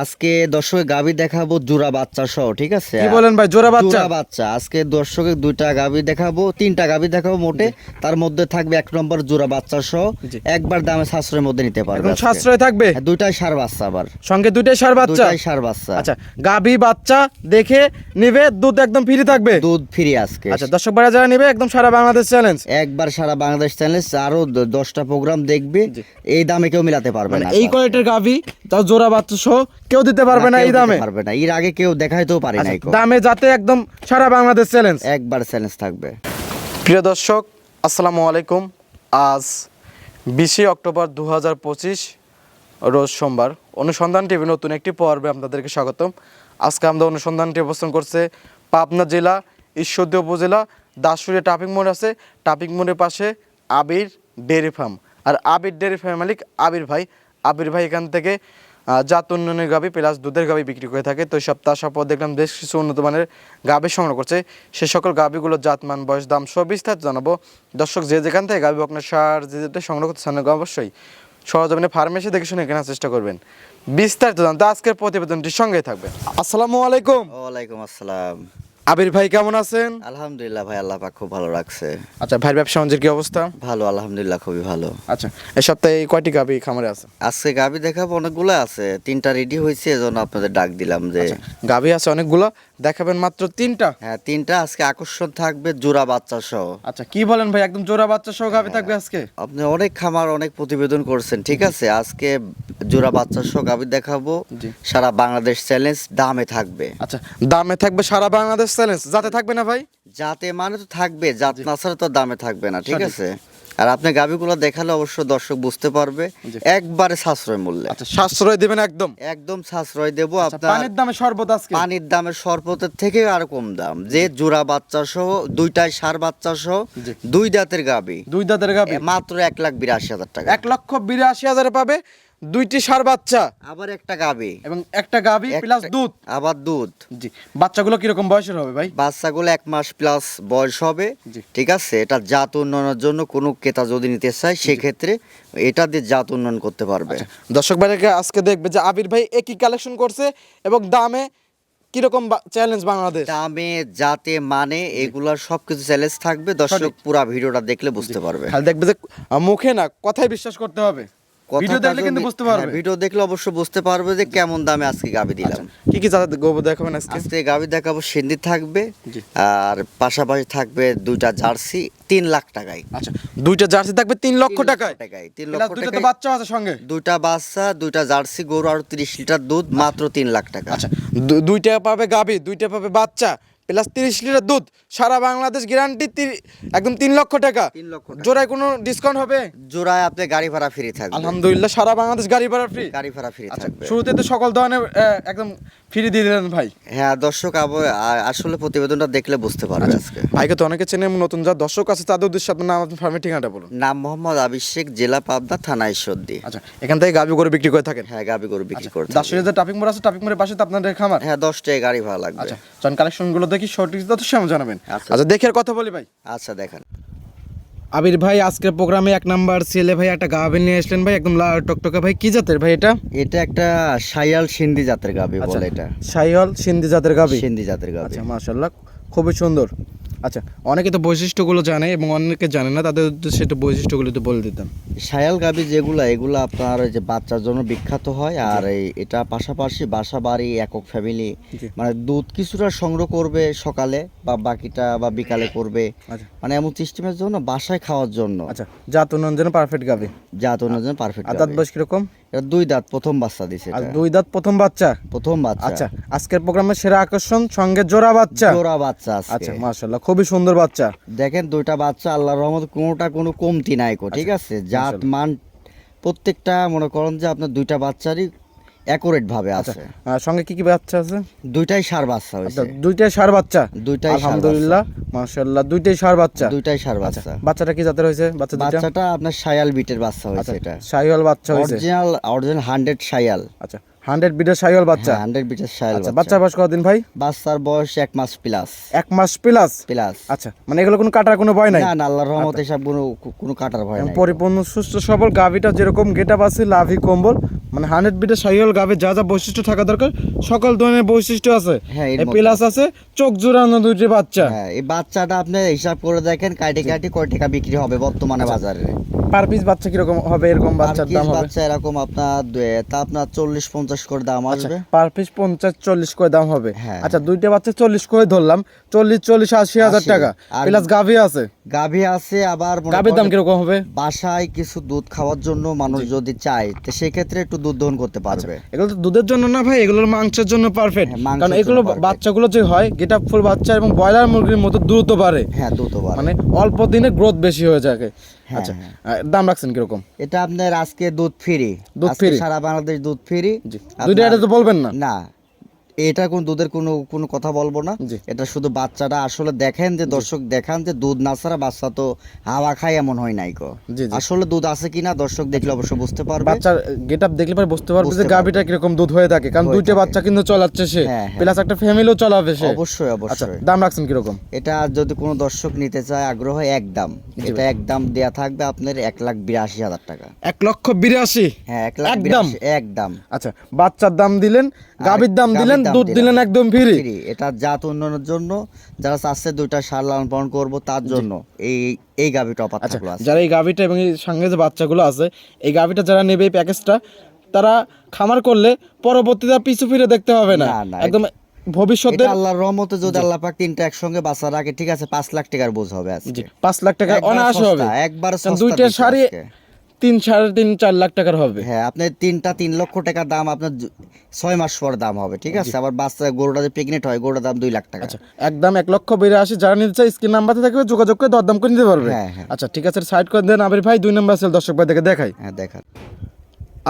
আজকে দর্শকে গাবি দেখাবো জোড়া বাচ্চা সহ ঠিক আছে? কি বলেন ভাই জোড়া বাচ্চা? বাচ্চা। আজকে দর্শকে দুইটা গাবি দেখাবো তিনটা গাবি দেখাবো মোটে। তার মধ্যে থাকবে এক নম্বর জোড়া বাচ্চা সহ। একবার দামে সাশ্রয়ের মধ্যে নিতে পারবে। সাশ্রয় থাকবে? হ্যাঁ, দুইটাই সার বাচ্চা আবার। সঙ্গে দুইটাই সার বাচ্চা? দুইটাই সার বাচ্চা। আচ্ছা গাভী বাচ্চা দেখে নিবে দুধ একদম ফ্রি থাকবে? দুধ ফ্রি আজকে। আচ্ছা দর্শক ভাইরা যারা নিবে একদম সারা বাংলাদেশ চ্যালেঞ্জ একবার সারা বাংলাদেশ চ্যালেঞ্জ আরও দশটা প্রোগ্রাম দেখবে। এই দামে কেউ মিলাতে পারবে মানে না এই কোয়ালিটির গাভী তাও জোড়া বাচ্চা সহ কেউ দিতে পারবে না এই দামে? পারবে না। এর আগে কেউ দেখাইতেও পারে না দামে যাতে একদম সারা বাংলাদেশ চ্যালেঞ্জ একবার চ্যালেঞ্জ থাকবে। প্রিয় দর্শক আসসালামু আলাইকুম। আজ বিশে অক্টোবর দু হাজার পঁচিশ রোজ সোমবার। অনুসন্ধান টিভি নতুন একটি পর্বে আপনাদেরকে স্বাগতম। আজকে আমাদের অনুসন্ধানটি অবস্থান করছে পাবনা জেলা ঈশ্বরদী উপজেলা দাসুরিয়া ট্রাফিক মোড় আছে। ট্রাফিক মোড়ের পাশে আবির ডেয়ারি ফার্ম। আর আবির ডেয়ারি ফার্ম মালিক আবির ভাই। আবির ভাই এখান থেকে জাত উন্নয়নের গাবি প্লাস দুধের গাবি বিক্রি করে থাকে। তো সব তার সাপ দেখলাম বেশ কিছু উন্নত মানের গাবি সংগ্রহ করছে। সে সকল গাভীগুলো জাত মান, বয়স, দাম সব বিস্তারিত জানাব। দর্শক, যে যেখান থেকে গাভী আপনার সার যে যেটা সংগ্রহ করতে চান অবশ্যই সরজমিনে ফার্মেসি দেখে শুনে কেনার চেষ্টা করবেন। বিস্তারিত জানতে আজকের প্রতিবেদনটির সঙ্গে থাকবে আসসালামু আলাইকুম। ওয়ালাইকুম আসসালাম। আবির ভাই কেমন আছেন? আলহামদুলিল্লাহ ভাই আল্লাহ পাক খুব ভালো রাখছে। আচ্ছা ভাই ব্যবসা বাণিজ্যের কি অবস্থা? ভালো আলহামদুলিল্লাহ খুবই ভালো। আচ্ছা এই সপ্তাহে কয়টি গাবি খামারে আছে? আজকে গাবি দেখাবো অনেকগুলো আছে। তিনটা রেডি হয়েছে এজন্য আপনাদের ডাক দিলাম যে আচ্ছা গাবি আছে অনেকগুলো। দেখাবেন মাত্র তিনটা? হ্যাঁ তিনটা। আজকে আকর্ষণ থাকবে জোড়া বাচ্চা সহ। আচ্ছা কি বলেন ভাই? একদম জোড়া বাচ্চা সহ গাবি থাকবে আজকে? আপনি অনেক খামার অনেক প্রতিবেদন করছেন ঠিক আছে? আজকে জোড়া বাচ্চা সহ গাবি দেখাবো। জি। সারা বাংলাদেশ চ্যালেঞ্জ দামে থাকবে। আচ্ছা দামে থাকবে সারা বাংলাদেশ চ্যালেঞ্জ? যাতে থাকবে না ভাই? যাতে মানে তো থাকবে জাত না ছাড়া তো দামে থাকবে না ঠিক আছে? আর আপনি গাবিগুলো দেখালে অবশ্য দর্শক বুঝতে পারবে একবারে সাশ্রয় মূল্যে। আচ্ছা সাশ্রয় দিবেন একদম? একদম সাশ্রয় দেব আচ্ছা, আপনার পানির দামে শরবত আজকে? পানির দামে সর্বতের থেকে আর কম দাম। যে জোড়া বাচ্চা সহ দুইটাই সার বাচ্চা সহ দুই দাঁতের গাবি দুই দাঁতের গাবি মাত্র এক লাখ বিরাশি হাজার টাকা। এক লক্ষ বিরাশি হাজারে পাবে। দুইটি সার বাচ্চা। আবার একটা গাবি। এবং একটা গাবি প্লাস দুধ। আবার দুধ। জি। বাচ্চাগুলো কীরকম বয়সের হবে ভাই? বাচ্চাগুলো এক মাস প্লাস বয়স হবে। ঠিক আছে? এটা জাত উন্নয়নের জন্য কোনো ক্রেতা যদি নিতে চায় সেক্ষেত্রে এটা দিয়ে জাত উন্নয়ন করতে পারবে। আচ্ছা, দর্শক ভাইকে আজকে দেখবে যে আবির ভাই একই কালেকশন করছে এবং দামে কীরকম চ্যালেঞ্জ বাংলাদেশ? দামে জাতে মানে এগুলার সবকিছু চ্যালেঞ্জ থাকবে। দর্শক। পুরা ভিডিওটা দেখলে বুঝতে পারবে। দেখবে যে মুখে না কথাই বিশ্বাস করতে হবে। ভিডিও দেখলে কিন্তু বুঝতে পারবে। হ্যাঁ, ভিডিও দেখলে অবশ্য বুঝতে পারবে যে কেমন দামে আজকে গাবি দিলাম। কি কি জাতের দেখাবেন আজকে? আজকে গাবি দেখাবো সিন্ধি থাকবে আর পাশাপাশি থাকবে দুইটা জার্সি তিন লাখ টাকায়। আচ্ছা দুইটা জার্সি থাকবে তিন লক্ষ টাকায়? টাকায় তিন লক্ষ দুইটা তো বাচ্চা আছে সঙ্গে? দুইটা বাচ্চা দুইটা জার্সি গরু আর তিরিশ লিটার দুধ মাত্র তিন লাখ টাকা। আচ্ছা দুইটা পাবে গাবি দুইটা পাবে বাচ্চা প্লাস তিরিশ লিটার দুধ। সারা বাংলাদেশ গ্যারান্টি একদম তিন লক্ষ টাকা। তিন লক্ষ জোড়ায় কোনো ডিসকাউন্ট হবে? জোড়ায় আপনি গাড়ি ভাড়া ফ্রি থাকবে। আলহামদুলিল্লাহ সারা বাংলাদেশ গাড়ি ভাড়া ফ্রি গাড়ি ভাড়া ফ্রি আচ্ছা থাকবে। শুরুতে তো সকল ধরনের একদম ফ্রি দিয়ে দিলেন ভাই। হ্যাঁ দর্শক আসলে প্রতিবেদনটা দেখলে বুঝতে পারবে আচ্ছা। আজকে। ভাইকে তো অনেকে চেনে নতুন যা দর্শক আছে তাদের উদ্দেশ্যে আপনার নাম আপনার ফার্মের ঠিকানাটা বলুন। নাম মোহাম্মদ শেখ জেলা পাবনা থানা ঈশ্বরদী। আচ্ছা এখান থেকে গাবি গরু বিক্রি করে থাকেন? হ্যাঁ গাবি গরু বিক্রি করে দশ যে ট্রাফিক মোড় আছে ট্রাফিক মোড়ের পাশে তো আপনাদের খামার? হ্যাঁ দশটায় গাড়ি ভাড়া লাগবে। আচ্ছা চন কালেকশনগুলো দেখি সঠিক তথ্য সেমন জানাবেন। আচ্ছা। আচ্ছা দেখে কথা বলি ভাই। আচ্ছা দেখেন। আবির ভাই আজকের প্রোগ্রামে এক নাম্বার ছেলে ভাই একটা গাভী নিয়ে আসলেন ভাই একদম লাল টকটকা ভাই। কি জাতের ভাই এটা? এটা একটা সায়াল সিন্ধি জাতের গাবি আচ্ছা। বলে এটা। সাইয়াল সিন্ধি জাতের গাভী সিন্ধি জাতের গাভী আচ্ছা মাশাআল্লাহ খুবই সুন্দর। আচ্ছা অনেকে তো বৈশিষ্ট্যগুলো জানে এবং অনেকে জানে না তাদের উদ্দেশ্যে একটু বৈশিষ্ট্যগুলো তো বলে দিতাম। সায়াল গাবি যেগুলা এগুলা আপনার যে বাচ্চার জন্য বিখ্যাত হয় আর এই এটা পাশাপাশি বাসা বাড়ি একক ফ্যামিলি মানে দুধ কিছুটা সংগ্রহ করবে সকালে বা বাকিটা বা বিকালে করবে। আচ্ছা। মানে এমন সিস্টেমের জন্য বাসায় খাওয়ার জন্য। আচ্ছা জাত উন্নয়ন যেন পারফেক্ট গাভী জাত জন্য পারফেক্ট আর দাঁত বয়স কীরকম? এটা দুই দাঁত প্রথম বাচ্চা দিছে আর দুই দাঁত প্রথম বাচ্চা? প্রথম বাচ্চা। আচ্ছা আজকের প্রোগ্রামের সেরা আকর্ষণ সঙ্গে জোড়া বাচ্চা। জোড়া বাচ্চা আচ্ছা আজকে মাশাল্লাহ খুবই সুন্দর বাচ্চা। দেখেন দুইটা বাচ্চা আল্লাহর রহমত কোনোটা কোনো কমতি নাই কো ঠিক আছে? জাত মান প্রত্যেকটা মনে করেন যে আপনার দুইটা বাচ্চারই অ্যাকুরেট ভাবে আচ্ছা আছে। সঙ্গে কি কি বাচ্চা আছে? দুইটাই সার বাচ্চা হয়েছে। আচ্ছা, দুইটাই সার বাচ্চা? দুইটাই আলহামদুলিল্লাহ মাশাল্লাহ দুইটাই সার বাচ্চা? দুইটাই সার আচ্ছা বাচ্চা। বাচ্চাটা কি জাতের হয়েছে? বাচ্চা দুইটা? বাচ্চাটা আপনার সায়াল বিটের বাচ্চা হয়েছে এটা। শাহিওয়াল বাচ্চা হয়েছে। অরিজিনাল অরিজিনাল হান্ড্রেড সায়াল আচ্ছা হান্ড্রেড বিটের সাইওয়াল বাচ্চা? হান্ড্রেড বিটের সাইল আচ্ছা বাচ্চার বয়স কতদিন ভাই? বাচ্চার বয়স এক মাস প্লাস এক মাস প্লাস প্লাস আচ্ছা মানে এগুলো কোনো কাটার কোনো ভয় নাই? না আল্লাহর রহমতে সব কোনো কোনো কাটার ভয় নাই। পরিপূর্ণ সুস্থ সবল গাভিটা যেরকম গেটাপ আছে লাভি কম্বল মানে হান্ড্রেড বিটের সাইওয়াল গাভির যা যা বৈশিষ্ট্য থাকা দরকার সকল ধরনের বৈশিষ্ট্য আছে। হ্যাঁ, প্লাস আছে চোখ জোড়ানো দুইটি বাচ্চা। হ্যাঁ এই বাচ্চাটা আপনি হিসাব করে দেখেন কাটি কাটি কয় টাকা বিক্রি হবে বর্তমানে বাজারে। পার পিস বাচ্চা কীরকম হবে? এরকম বাচ্চার দাম হবে? বাচ্চা এরকম আপনার তা আপনার চল্লিশ পঞ্চাশ করে দাম আসবে। পার পিস পঞ্চাশ চল্লিশ করে দাম হবে। হ্যাঁ। আচ্ছা দুইটা বাচ্চা চল্লিশ করে ধরলাম। চল্লিশ চল্লিশ আশি হাজার। টাকা। প্লাস গাভি আছে। গাভী আছে আবার গাভির দাম কীরকম হবে? বাসায় কিছু দুধ খাওয়ার জন্য মানুষ যদি চায় তো সেক্ষেত্রে একটু দুধ দহন করতে পারবে। এগুলো তো দুধের জন্য না ভাই এগুলোর মাংসের জন্য পারফেক্ট হ্যাঁ, কারণ এগুলো বাচ্চাগুলো যে হয় গেটা ফুল বাচ্চা এবং ব্রয়লার মুরগির মতো দ্রুত বাড়ে। হ্যাঁ দুধ বাড়ে। মানে অল্প দিনে গ্রোথ বেশি হয়ে যায় হ্যাঁ, আচ্ছা হ্যাঁ। দাম রাখছেন কীরকম? এটা আপনার আজকে দুধ ফ্রি দুধ free? সারা বাংলাদেশ দুধ ফ্রি দুইটা এটা তো বলবেন না? না এটা কোন দুধের কোনো কোনো কথা বলব না। এটা শুধু বাচ্চাটা আসলে দেখেন যে দর্শক দেখান যে দুধ না ছাড়া বাচ্চা তো হাওয়া খায় এমন হয় নাই জি। আসলে দুধ আছে কিনা দর্শক দেখলে অবশ্য বুঝতে পারবে। বাচ্চার গেট আপ দেখলে পরে বুঝতে পারবে যে গাভিটা কীরকম দুধ হয়ে থাকে। কারণ দুইটা বাচ্চা কিন্তু চলাচ্ছে সে। হ্যাঁ, হ্যাঁ। প্লাস একটা ফ্যামিলিও চলাবে সে। অবশ্যই আচ্ছা অবশ্যই। দাম রাখছেন কীরকম? এটা যদি কোনো দর্শক নিতে চায় আগ্রহ একদম এটা একদম দেয়া থাকবে আপনার এক লাখ বিরাশি হাজার টাকা। এক লক্ষ বিরাশি? হ্যাঁ এক লাখ একদম? বিরাশি একদম আচ্ছা বাচ্চার দাম দিলেন গাভীর দাম দিলেন দাম দুধ দিলেন একদম ফ্রি। এটা জাত উন্নয়নের জন্য যারা চাচ্ছে দুইটা সার লালন পালন করব তার জন্য এই এই গাভিটা আচ্ছা আছে। যারা এই গাভিটা এবং এই সঙ্গে যে বাচ্চাগুলো আছে এই গাভিটা যারা নেবে এই প্যাকেজটা তারা খামার করলে পরবর্তীতে পিছু ফিরে দেখতে হবে না। একদম ভবিষ্যতে আল্লাহর রহমতে যদি আল্লাহ পাক তিনটা একসঙ্গে বাচ্চা রাখে ঠিক আছে পাঁচ লাখ টাকার বোঝ হবে আজকে। পাঁচ লাখ টাকা অনায়াসে হবে। একবার দুইটা। তিন সাড়ে তিন চার লাখ টাকার হবে। হ্যাঁ আপনার তিনটা তিন লক্ষ টাকা দাম আপনার ছয় মাস পর দাম হবে ঠিক আছে? আবার বাচ্চা গরুটা যে প্রেগনেন্ট হয় গরুটার দাম দুই লাখ টাকা। আচ্ছা একদম এক লক্ষ বেড়ে আসে যারা নিতে চাই স্ক্রিন নাম্বারতে থাকবে যোগাযোগ করে দরদাম করে নিতে পারবে। হ্যাঁ, হ্যাঁ। আচ্ছা ঠিক আছে সাইড করে দেন আবির ভাই দুই নাম্বার সেল দর্শক ভাই দেখে দেখাই। হ্যাঁ দেখান।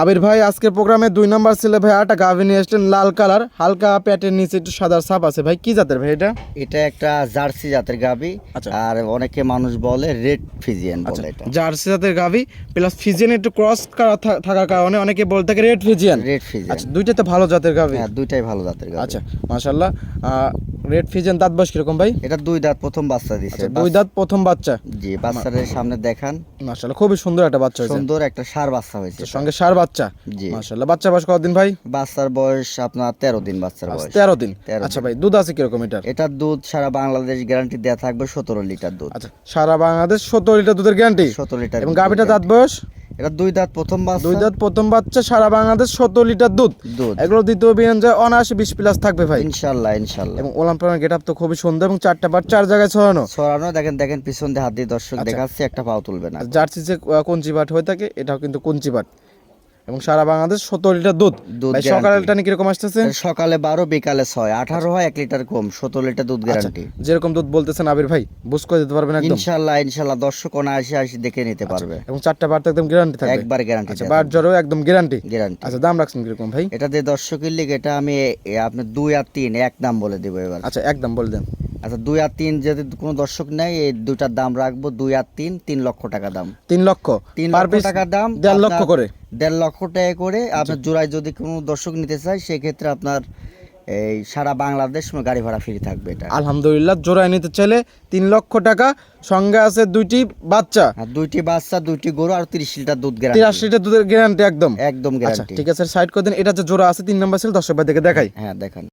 আবির ভাই আজকের প্রোগ্রামে দুই নম্বর ছেলে ভাই আটা গাভি নিয়ে আসলেন লাল কালার। হালকা প্যাটের নিচে একটু সাদা ছাপ আছে। ভাই কি জাতের ভাই এটা? এটা একটা জার্সি জাতের গাভি। আচ্ছা। আর অনেকে মানুষ বলে রেড ফিজিয়ান আচ্ছা বলে এটা। জার্সি জাতের গাভি প্লাস ফিজিয়ান একটু ক্রস করা থাকার কারণে অনেকে বলে থাকে রেড ফিজিয়ান। Red Friesian. আচ্ছা দুইটাই তো ভালো জাতের গাভি। হ্যাঁ দুইটাই ভালো জাতের গাভি। আচ্ছা মাশাল্লাহ রেড ফিজিয়ান দাঁত বয়স কীরকম ভাই? এটা দুই দাঁত প্রথম বাচ্চা দিছে। আচ্ছা দুই দাঁত প্রথম বাচ্চা? জি বাচ্চাদের সামনে দেখান। মাশাল্লাহ খুবই সুন্দর একটা বাচ্চা হয়েছে। সুন্দর একটা সার বাচ্চা হয়েছে সঙ্গে সার বাচ্চা? জি। মাশাল্লাহ বাচ্চা বয়স কতদিন ভাই? বাচ্চার বয়স আপনার তেরো দিন বাচ্চার বয়স। তেরো দিন। আচ্ছা ভাই দুধ আছে কীরকম এটার? এটার দুধ সারা বাংলাদেশ গ্যারান্টি দেয়া থাকবে সতেরো লিটার দুধ। আচ্ছা সারা বাংলাদেশ সত্তর লিটার দুধের গ্যারান্টি সতেরো লিটার এবং গাভিটা দাঁত বয়স? এটা দুই দাঁত প্রথম দুই দাঁত প্রথম বাচ্চা সারা বাংলাদেশ সত্তর লিটার দুধ। দুধ। এগুলো দ্বিতীয় বিয়ান যায় অনায়াসে বিশ প্লাস থাকবে ভাই। ইনশাল্লাহ ইনশাল্লাহ। এবং ওলাম প্রাণের গেট আপ তো খুবই সুন্দর এবং চারটা বার চার জায়গায় ছড়ানো। ছড়ানো দেখেন দেখেন পিছন দিয়ে হাত দিয়ে দর্শক আচ্ছা। দেখাচ্ছে একটা পাও তুলবে না। জার্সি যে কঞ্চি বাট হয়ে থাকে এটাও কিন্তু কঞ্চি বাট। এবং সারা বাংলাদেশ সত্তর লিটার দুধ। নাকি কীরকম আসতেছে? সকালে বারো বিকালে ছয়। আঠারো হয় এক লিটার কম সতেরো লিটার দুধ আচ্ছা গ্যারান্টি যেরকম দুধ বলতেছেন আবির ভাই বুঝ করে দিতে পারবেন ইনশাল্লাহ ইনশাল্লাহ দর্শক অনায়াসে আসি দেখে নিতে পারবে। এবং চারটা বার একদম গ্যারান্টি থাকবে। একবার গ্যারান্টি আচ্ছা বার জ্বরও একদম গ্যারান্টি গ্যারান্টি আচ্ছা দাম রাখছেন কীরকম ভাই? এটা দিয়ে দর্শকের লিগ এটা আমি আপনার দুই আর তিন এক দাম বলে দেবো এবার। আচ্ছা একদম বলে দেন। আচ্ছা দুই আর তিন যদি কোনো দর্শক নেয় এই দুইটার দাম রাখব দুই আর তিন তিন লক্ষ টাকা দাম। তিন লক্ষ? তিন লক্ষ টাকার দাম দেড় লক্ষ করে? দেড় লক্ষ টাকা করে আপনার জোড়ায় যদি কোনো দর্শক নিতে চায় সেক্ষেত্রে আপনার এই সারা বাংলাদেশ গাড়ি ভাড়া ফ্রি থাকবে এটা। আলহামদুলিল্লাহ জোড়ায় নিতে চাইলে তিন লক্ষ টাকা সঙ্গে আছে দুইটি বাচ্চা। দুইটি বাচ্চা দুইটি গরু আর তিরিশ লিটার দুধ গ্যারান্টি তিরাশি লিটার দুধের গ্যারান্টি একদম। একদম আচ্ছা গ্যারান্টি ঠিক আছে সাইড করে দিন এটা যে জোড়া আছে তিন নাম্বার ছিল দর্শক ভাই দেখে দেখাই। হ্যাঁ দেখেন।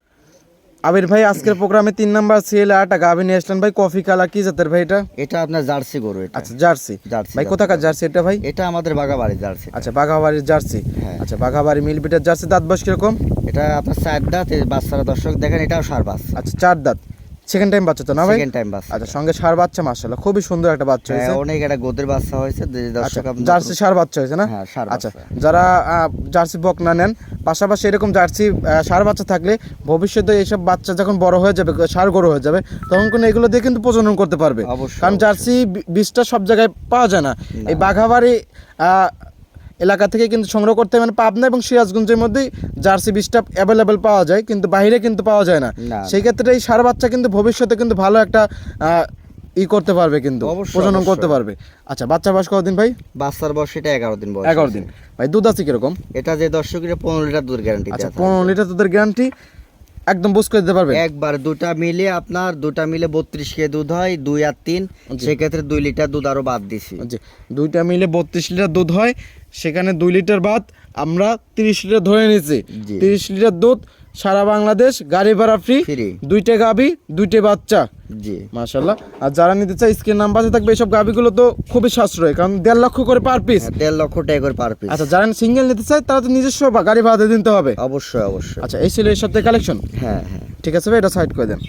আবির ভাই আজকের প্রোগ্রামে তিন নাম্বার সিএল আটা গাভি নিয়ে আসলেন ভাই কফি কালা কি জাতের ভাই এটা? এটা আপনার জার্সি গরু এটা। আচ্ছা জার্সি। জার্সি ভাই কোথাকার জার্সি এটা ভাই? এটা আমাদের বাগাবাড়ি জার্সি। আচ্ছা বাঘাবাড়ির জার্সি। হ্যাঁ। আচ্ছা বাঘাবাড়ি মিলবিটার জার্সি দাঁত বয়স কীরকম? এটা আপনার চার দাঁত বাচ্চারা দর্শক দেখেন এটাও সার বাস আচ্ছা চার দাঁত। সেকেন্ড টাইম বাচ্চা তো না ভাই? সেকেন্ড টাইম বাচ্চা আচ্ছা সঙ্গে সার বাচ্চা মাশাআল্লাহ খুবই সুন্দর একটা বাচ্চা হয়েছে। হ্যাঁ, অনেক একটা গোদের বাচ্চা হয়েছে আচ্ছা দর্শক আপনার- জার্সি সার বাচ্চা হয়েছে না? হ্যাঁ, আচ্ছা যারা জার্সি বক না নেন পাশাপাশি এরকম জার্সি ষাঁড় বাচ্চা থাকলে ভবিষ্যতে এইসব বাচ্চা যখন বড় হয়ে যাবে ষাঁড় গরু হয়ে যাবে তখন কোনো এগুলো দিয়ে কিন্তু প্রজনন করতে পারবে। কারণ জার্সি বীজটা সব জায়গায় পাওয়া যায় না। এই বাঘাবাড়ি আহ, এলাকা থেকে কিন্তু সংগ্রহ করতে মানে পাবনা এবং সিরাজগঞ্জের মধ্যেই জার্সি বীজটা অ্যাভেলেবেল পাওয়া যায় কিন্তু বাইরে কিন্তু পাওয়া যায় না। সেই ক্ষেত্রে এই সার বাচ্চা কিন্তু ভবিষ্যতে কিন্তু ভালো একটা ই করতে পারবে কিন্তু প্রজনন করতে পারবে। আচ্ছা বাচ্চা বয়স কতদিন ভাই? বাচ্চার বয়স এটা এগারো দিন বয়স এগারো দিন। ভাই দুধ আছে কীরকম? এটা যে দর্শকের পনেরো লিটার দুধ গ্যারান্টি আচ্ছা পনেরো লিটার দুধের গ্যারান্টি একদম বুঝ করে দিতে পারবে একবার দুটা মিলে আপনার দুটা মিলে বত্রিশ কে দুধ হয় দুই আর তিন। সেক্ষেত্রে দুই লিটার দুধ আরও বাদ দিছি। দুইটা মিলে বত্রিশ লিটার দুধ হয় সেখানে দুই লিটার ভাত আমরা তিরিশ লিটার ধরে নিয়েছি। তিরিশ লিটার দুধ সারা বাংলাদেশ গাড়ি ভাড়া ফ্রি দুইটা গাবি দুইটা বাচ্চা। জি। মাশাল্লাহ আর যারা নিতে চায় স্ক্রিন নাম্বারে থাকবে এইসব গাবিগুলো তো খুবই সাশ্রয় কারণ দেড় লক্ষ করে পার পিস হ্যাঁ, দেড় লক্ষ টাকা করে পার পিস আচ্ছা যারা সিঙ্গেল নিতে চায় তারা তো নিজস্ব গাড়ি ভাড়া দিতে হবে। অবশ্যই অবশ্যই। আচ্ছা এই ছিল এই সপ্তাহে কালেকশন হ্যাঁ হ্যাঁ। ঠিক আছে ভাই এটা সাইড করে দেন।